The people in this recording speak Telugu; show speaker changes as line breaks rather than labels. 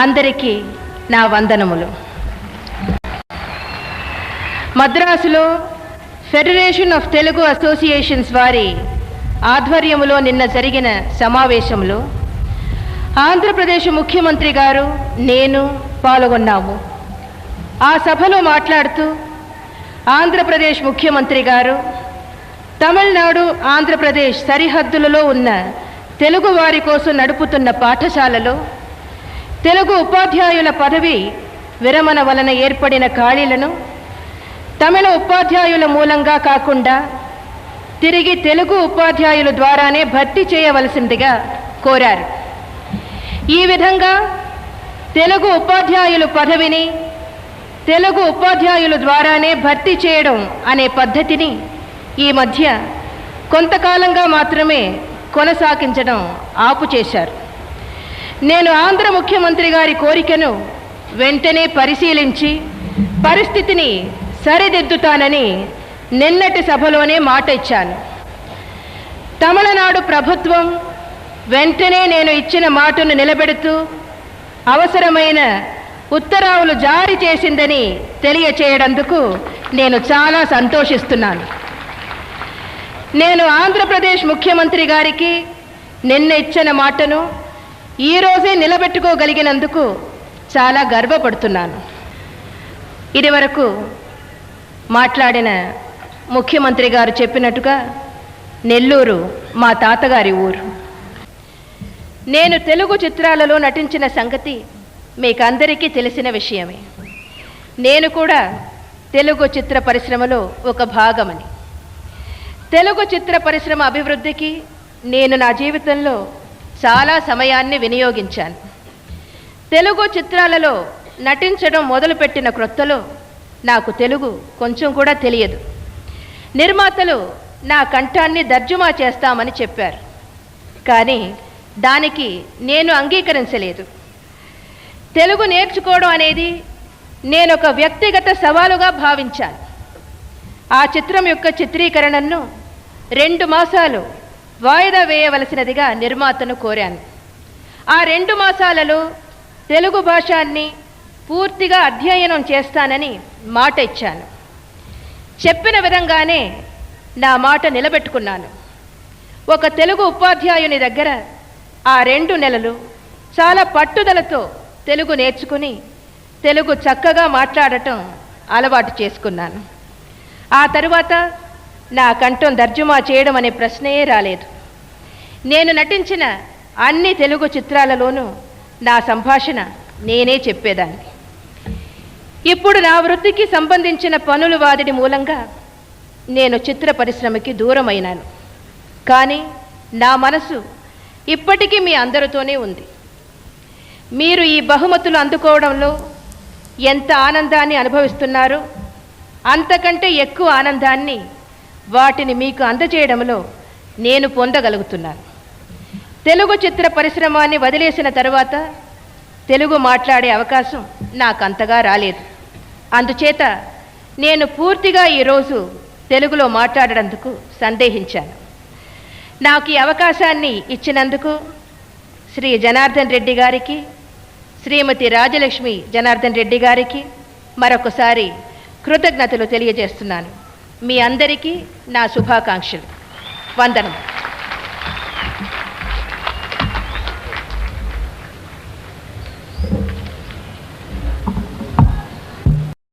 అందరికీ నా వందనములు. మద్రాసులో ఫెడరేషన్ ఆఫ్ తెలుగు అసోసియేషన్స్ వారి ఆధ్వర్యములో నిన్న జరిగిన సమావేశంలో ఆంధ్రప్రదేశ్ ముఖ్యమంత్రి గారు నేను పాల్గొన్నాము. ఆ సభలో మాట్లాడుతూ ఆంధ్రప్రదేశ్ ముఖ్యమంత్రి గారు తమిళనాడు ఆంధ్రప్రదేశ్ సరిహద్దులలో ఉన్న తెలుగు వారి కోసం నడుపుతున్న పాఠశాలలో తెలుగు ఉపాధ్యాయుల పదవి విరమణ వలన ఏర్పడిన ఖాళీలను తమిళ ఉపాధ్యాయుల మూలంగా కాకుండా తిరిగి తెలుగు ఉపాధ్యాయుల ద్వారానే భర్తీ చేయవలసిందిగా కోరారు. ఈ విధంగా తెలుగు ఉపాధ్యాయులు పదవిని తెలుగు ఉపాధ్యాయుల ద్వారానే భర్తీ చేయడం అనే పద్ధతిని ఈ మధ్య కొంతకాలంగా మాత్రమే కొనసాగించడం ఆపు చేశారు నేను ఆంధ్ర ముఖ్యమంత్రి గారి కోరికను వెంటనే పరిశీలించి పరిస్థితిని సరిదిద్దుతానని నిన్నటి సభలోనే మాట ఇచ్చాను. తమిళనాడు ప్రభుత్వం వెంటనే నేను ఇచ్చిన మాటను నిలబెడుతూ అవసరమైన ఉత్తరావులు జారీ చేసిందని తెలియచేయడందుకు నేను చాలా సంతోషిస్తున్నాను. నేను ఆంధ్రప్రదేశ్ ముఖ్యమంత్రి గారికి నిన్న ఇచ్చిన మాటను ఈరోజే నిలబెట్టుకోగలిగినందుకు చాలా గర్వపడుతున్నాను. ఇదివరకు మాట్లాడిన ముఖ్యమంత్రి గారు చెప్పినట్టుగా నెల్లూరు మా తాతగారి ఊరు. నేను తెలుగు చిత్రాలలో నటించిన సంగతి మీకు అందరికీ తెలిసిన విషయమే. నేను కూడా తెలుగు చిత్ర పరిశ్రమలో ఒక భాగమని. తెలుగు చిత్ర పరిశ్రమ అభివృద్ధికి నేను నా జీవితంలో చాలా సమయాన్ని వినియోగించాను. తెలుగు చిత్రాలలో నటించడం మొదలుపెట్టిన క్రొత్తలో నాకు తెలుగు కొంచెం కూడా తెలియదు. నిర్మాతలు నా కంఠాన్ని తర్జుమా చేస్తామని చెప్పారు. కానీ దానికి నేను అంగీకరించలేదు. తెలుగు నేర్చుకోవడం అనేది నేను ఒక వ్యక్తిగత సవాలుగా భావించాను. ఆ చిత్రం యొక్క చిత్రీకరణను రెండు మాసాలు వాయిదా వేయవలసినదిగా నిర్మాతను కోరాను. ఆ రెండు మాసాలలో తెలుగు భాషాన్ని పూర్తిగా అధ్యయనం చేస్తానని మాట ఇచ్చాను. చెప్పిన విధంగానే నా మాట నిలబెట్టుకున్నాను. ఒక తెలుగు ఉపాధ్యాయుని దగ్గర ఆ రెండు నెలలు చాలా పట్టుదలతో తెలుగు నేర్చుకుని తెలుగు చక్కగా మాట్లాడటం అలవాటు చేసుకున్నాను. ఆ తరువాత నా కంఠం తర్జుమా చేయడం అనే ప్రశ్నయే రాలేదు. నేను నటించిన అన్ని తెలుగు చిత్రాలలోనూ నా సంభాషణ నేనే చెప్పేదాన్ని. ఇప్పుడు నా వృత్తికి సంబంధించిన పనుల వాదిడి మూలంగా నేను చిత్ర పరిశ్రమకి దూరమైనాను. కానీ నా మనసు ఇప్పటికీ మీ అందరితోనే ఉంది. మీరు ఈ బహుమతులు అందుకోవడంలో ఎంత ఆనందాన్ని అనుభవిస్తున్నారో అంతకంటే ఎక్కువ ఆనందాన్ని వాటిని మీకు అందజేయడంలో నేను పొందగలుగుతున్నాను. తెలుగు చిత్ర పరిశ్రమాన్ని వదిలేసిన తర్వాత తెలుగు మాట్లాడే అవకాశం నాకు అంతగా రాలేదు. అందుచేత నేను పూర్తిగా ఈరోజు తెలుగులో మాట్లాడడందుకు సందేహించాను. నాకు ఈ అవకాశాన్ని ఇచ్చినందుకు శ్రీ జనార్దన్ రెడ్డి గారికి శ్రీమతి రాజలక్ష్మి జనార్దన్ రెడ్డి గారికి మరొకసారి కృతజ్ఞతలు తెలియజేస్తున్నాను. మీ అందరికీ నా శుభాకాంక్షలు. వందనం.